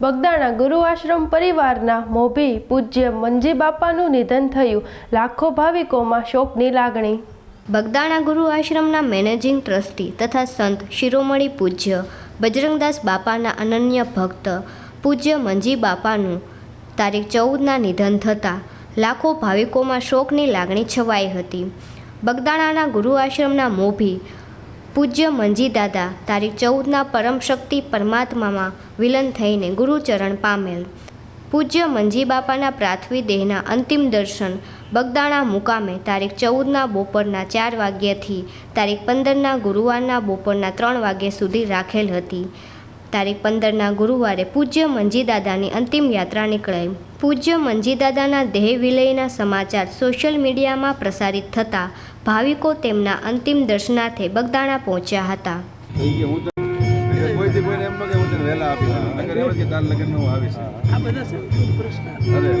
બગદાણા ગુરુ આશ્રમ પરિવારના મોભી પૂજ્ય મંજી બાપાનું નિધન થયું. લાખો ભાવિકોમાં શોકની લાગણી. બગદાણા ગુરુ આશ્રમના મેનેજિંગ ટ્રસ્ટી તથા સંત શિરોમણી પૂજ્ય બજરંગદાસ બાપાના અનન્ય ભક્ત પૂજ્ય મંજી બાપાનું તારીખ ચૌદના નિધન થતાં લાખો ભાવિકોમાં શોકની લાગણી છવાઈ હતી. બગદાણાના ગુરુ આશ્રમના મોભી પૂજ્ય મંજી દાદા તારીખ ચૌદના પરમશક્તિ પરમાત્મામાં વિલન થઈને ગુરુચરણ પામેલ. પૂજ્ય મંજી બાપાના પ્રાથવી દેહના અંતિમ દર્શન બગદાણા મુકામે તારીખ ચૌદના બપોરના ચાર વાગ્યાથી તારીખ પંદરના ગુરુવારના બપોરના ત્રણ વાગ્યા સુધી રાખેલ હતી. તારીખ પંદરના ગુરુવારે પૂજ્ય મંજી દાદાની અંતિમ યાત્રા નીકળાઈ. પૂજ્ય મંજીદાદાના દેહ વિલયના સમાચાર સોશિયલ મીડિયામાં પ્રસારિત થતાં ભાવિકો તેમના અંતિમ દર્શનાર્થે બગદાણા પહોંચ્યા હતા. બાપા ગયો હું તો કોઈથી કોઈને એમ ન કે હું તને વહેલા આપી દઉં નકર એમ જ કે તાર લગ્ન હું આવીશ આ બધા સંસ્કૃત પ્રશ્ન અરે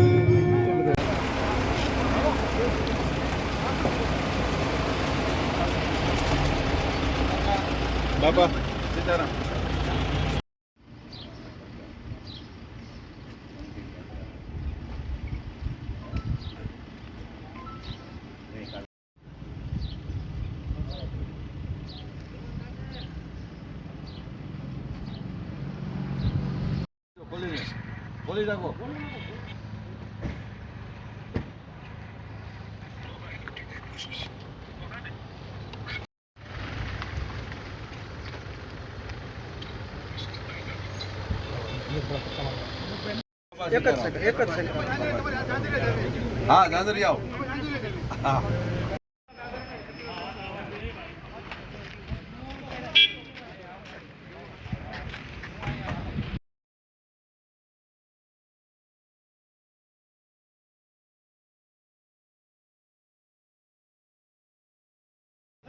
બાપા સીતારામ ખોલી દે. ખોલી રાખો એક જ સેકન્ડ એક જ સેકન્ડ હા દાદરી આવો. હા.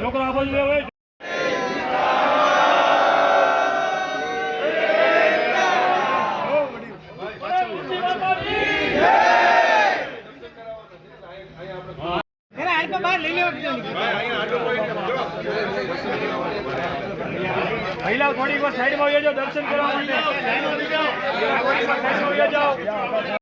છોકરા આ બાજુ આવે મહિલા થોડીક વાર સાઈડમાં આવી જાઓ દર્શન કરવા માટે. જાઓ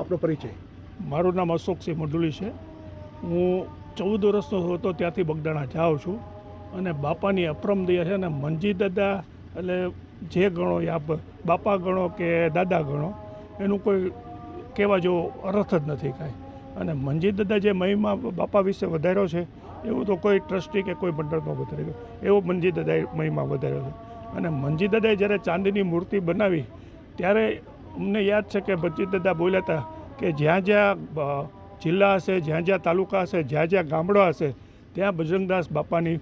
આપણો પરિચય. મારું નામ અશોકસિંહ મંડુલી છે. હું ચૌદ વર્ષનો હતો, ત્યાંથી બગદાણા જાઉં છું. અને બાપાની અપરમ દયા છે અને મનજી દાદા, એટલે જે ગણો બ- બાપા ગણો કે દાદા ગણો, એનું કોઈ કહેવા જેવો અર્થ જ નથી કાંઈ. અને મનજી દાદા જે મહિમા બાપા વિશે વધાર્યો છે, એવું તો કોઈ ટ્રસ્ટી કે કોઈ વધારે વધાર્યો એવો મંજી દાદાએ મહિમા વધાર્યો છે. અને મંજી દાદાએ જ્યારે ચાંદીની મૂર્તિ બનાવી, ત્યારે અમને યાદ છે કે મનજી દાદા બોલ્યા હતા કે જ્યાં જ્યાં જિલ્લા હશે, જ્યાં જ્યાં તાલુકા હશે, જ્યાં જ્યાં ગામડા હશે, ત્યાં બજરંગદાસ બાપાની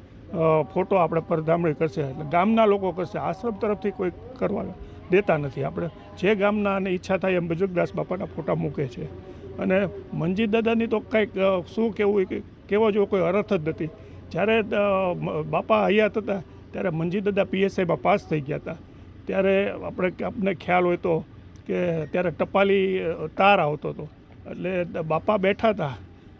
ફોટો આપણે પરધામણી કરશે. એટલે ગામના લોકો કરશે. આશ્રમ તરફથી કોઈ કરવા દેતા નથી આપણે. જે ગામના અને ઈચ્છા થાય એમ બજુગદાસ બાપાના ફોટા મૂકે છે. અને મંજી દાદાની તો કંઈક શું કહેવું કહેવા જેવો કોઈ અર્થ જ નથી. જ્યારે બાપા હયાત હતા, ત્યારે મંજી દાદા પીએસઆઈમાં પાસ થઈ ગયા હતા. ત્યારે આપણે આપને ખ્યાલ હોય તો કે ત્યારે ટપાલી તાર આવતો હતો. એટલે બાપા બેઠા હતા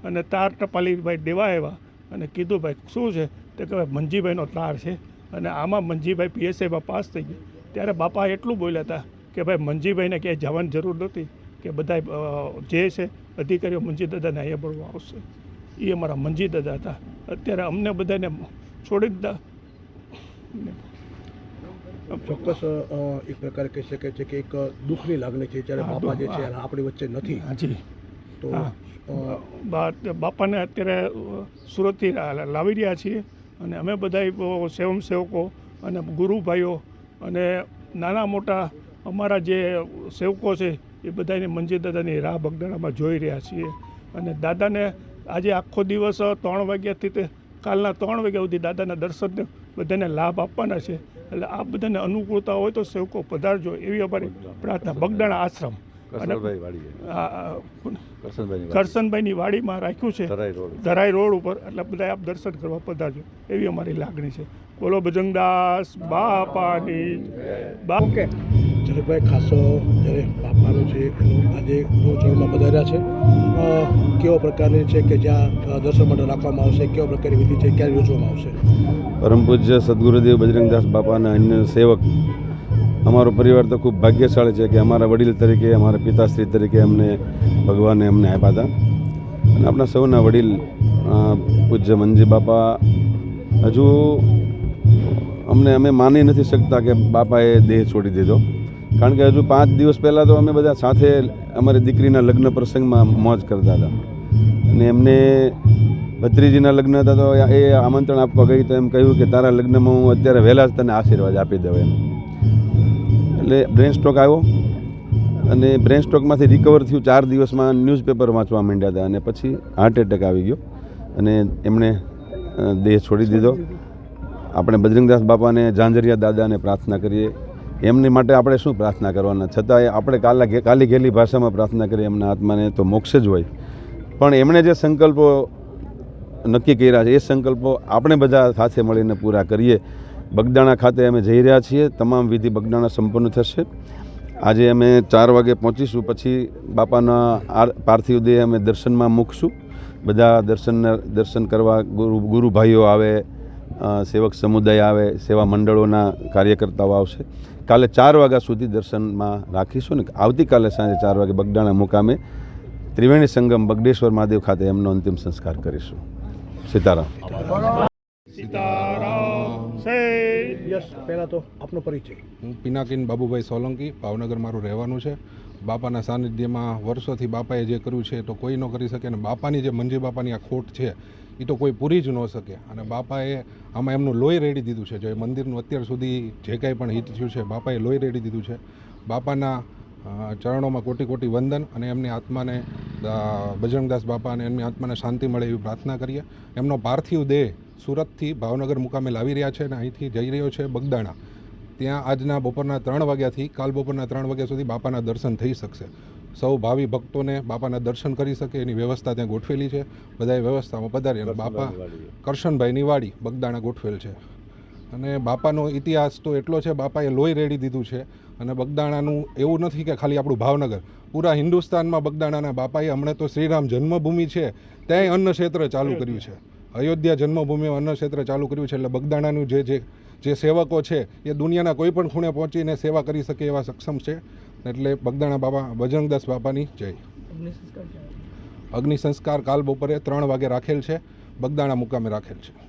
અને તાર ટપાલી ભાઈ દેવા આવ્યા અને કીધું, ભાઈ, શું છે? તે કે ભાઈ મંજીભાઈનો તાર છે. અને આમાં મંજીભાઈ પીએસઆઈમાં પાસ થઈ ગયા. ત્યારે બાપા એટલું બોલ્યા હતા કે ભાઈ મંજીભાઈને ક્યાંય જવાની જરૂર નથી કે બધા જે છે અધિકારીઓ મંજી દાદાને અહીંયા ભરવા આવશે. એ અમારા મંજી દાદા હતા. અત્યારે અમને બધાને છોડી દીધા. ચોક્કસ એક પ્રકારે કહી શકાય છે કે એક દુઃખની લાગણી છે જ્યારે બાપા જે છે આપણી વચ્ચે નથી. હાજી તો બાપાને અત્યારે સુરતથી લાવી રહ્યા છીએ. અને અમે બધા સેવકો અને ગુરુભાઈઓ અને નાના મોટા અમારા જે સેવકો છે એ બધાને મંજી દાદાની રાહ બગદાણામાં જોઈ રહ્યા છીએ. અને દાદાને આજે આખો દિવસ ત્રણ વાગ્યાથી તે કાલના ત્રણ વાગ્યા સુધી દાદાના દર્શનને બધાને લાભ આપવાના છે. એટલે આ બધાને અનુકૂળતા હોય તો સેવકો પધારજો એવી અમારી પ્રાર્થના. બગદાણા આશ્રમ. કરસનભાઈની વાડીમાં રાખ્યું છે. ધરાઈ રોડ ધરાઈ રોડ ઉપર. એટલે બધા આપ દર્શન કરવા પધારજો. એવી અમારી લાગણી છે. બોલો ભજનદાસ બાપાની બા જરેકભાઈ ખાસો જ્યારે બાપાનું છે એનું આજે ગોચરણમાં પધાર્યા છે. કેવો પ્રકારની છે કે જ્યાં દર્શન માટે રાખવામાં આવશે? કેવો પ્રકારની વિધિ છે? ક્યારે યોજવામાં આવશે? પરમ પૂજ્ય સદગુરુદેવ બજરંગદાસ બાપાના અન્ય સેવક અમારો પરિવાર તો ખૂબ ભાગ્યશાળી છે કે અમારા વડીલ તરીકે, અમારા પિતાશ્રી તરીકે અમને ભગવાને અમને આપ્યા હતા. અને આપણા સૌના વડીલ પૂજ્ય મનજી બાપા, હજુ અમને અમે માની નથી શકતા કે બાપાએ દેહ છોડી દીધો. કારણ કે હજુ પાંચ દિવસ પહેલાં તો અમે બધા સાથે અમારી દીકરીના લગ્ન પ્રસંગમાં મોજ કરતા હતા. અને એમને ભત્રીજીના લગ્ન હતા તો એ આમંત્રણ આપવા ગઈ તો એમ કહ્યું કે તારા લગ્નમાં હું અત્યારે વહેલા જ તને આશીર્વાદ આપી દઉં એમ. એટલે બ્રેન સ્ટ્રોક આવ્યો અને બ્રેન સ્ટ્રોકમાંથી રિકવર થયું ચાર દિવસમાં ન્યૂઝપેપર વાંચવા માંડ્યા હતા અને પછી હાર્ટ એટેક આવી ગયો અને એમણે દેહ છોડી દીધો. આપણે બજરંગદાસ બાપાને, ઝાંઝરિયા દાદાને પ્રાર્થના કરીએ. એમની માટે આપણે શું પ્રાર્થના કરવાના? છતાંય આપણે કાલા કાલી ઘેલી ભાષામાં પ્રાર્થના કરીએ એમના આત્માને તો મોક્ષ જ હોય. પણ એમણે જે સંકલ્પો નક્કી કર્યા છે, એ સંકલ્પો આપણે બધા સાથે મળીને પૂરા કરીએ. બગદાણા ખાતે અમે જઈ રહ્યા છીએ. તમામ વિધિ બગદાણા સંપન્ન થશે. આજે અમે ચાર વાગે પહોંચીશું. પછી બાપાના પાર્થિવ દેહ અમે દર્શનમાં મૂકશું. બધા દર્શન દર્શન કરવા ગુરુ, ગુરુભાઈઓ આવે સેવક સમુદાય આવે, સેવા મંડળોના કાર્યકર્તાઓ આવશે. કાલે ચાર વાગ્યા સુધી દર્શનમાં રાખીશું ને આવતીકાલે સાંજે ચાર વાગે બગદાણા મુકામે ત્રિવેણી સંગમ બગડેશ્વર મહાદેવ ખાતે એમનો અંતિમ સંસ્કાર કરીશું. સીતારામ. સીતારામ. યસ પહેલાં તો આપનો પરિચય. હું પિનાકીન બાબુભાઈ સોલંકી, ભાવનગર મારું રહેવાનું છે. બાપાના સાનિધ્યમાં વર્ષોથી બાપાએ જે કર્યું છે તો કોઈ ન કરી શકે અને બાપાની જે મંજી બાપાની આ ખોટ છે એ તો કોઈ પૂરી જ ન શકે. અને બાપાએ આમાં એમનું લોહી રેડી દીધું છે. જો મંદિરનું અત્યાર સુધી જે કાંઈ પણ હિત થયું છે, બાપાએ લોહી રેડી દીધું છે. બાપાના ચરણોમાં કોટી કોટી વંદન અને એમની આત્માને બજરંગદાસ બાપા અને એમની આત્માને શાંતિ મળે એવી પ્રાર્થના કરીએ. એમનો પાર્થિવ દેહ સુરતથી ભાવનગર મુકામે લાવી રહ્યા છે અને અહીંથી જઈ રહ્યો છે બગદાણા. ત્યાં આજના બપોરના ત્રણ વાગ્યાથી કાલ બપોરના ત્રણ વાગ્યા સુધી બાપાના દર્શન થઈ શકશે. સૌ ભાવિ ભક્તોને બાપાના દર્શન કરી શકે એની વ્યવસ્થા ત્યાં ગોઠવેલી છે. બધાએ વ્યવસ્થામાં પધારી અને બાપા કરશનભાઈની વાડી બગદાણા ગોઠવેલ છે. અને બાપાનો ઇતિહાસ તો એટલો છે બાપાએ લોહી રેડી દીધું છે અને બગદાણાનું એવું નથી કે ખાલી આપણું ભાવનગર. પૂરા હિન્દુસ્તાનમાં બગદાણાના બાપાએ હમણાં તો શ્રીરામ જન્મભૂમિ છે ત્યાંય અન્ન ક્ષેત્ર ચાલુ કર્યું છે. અયોધ્યા જન્મભૂમિ અન્ન ચાલુ કર્યું છે એટલે બગદાણાનું જે જે જે સેવકો છે એ દુનિયાના કોઈ પણ ખૂણે પહોંચીને સેવા કરી શકે એવા સક્ષમ છે. એટલે બગદાણા બાબા બજરંગદાસ બાપાની જય. અગ્નિ સંસ્કાર કાલ બપોરે ત્રણ વાગે રાખેલ છે. બગદાણા મુકામે રાખેલ છે.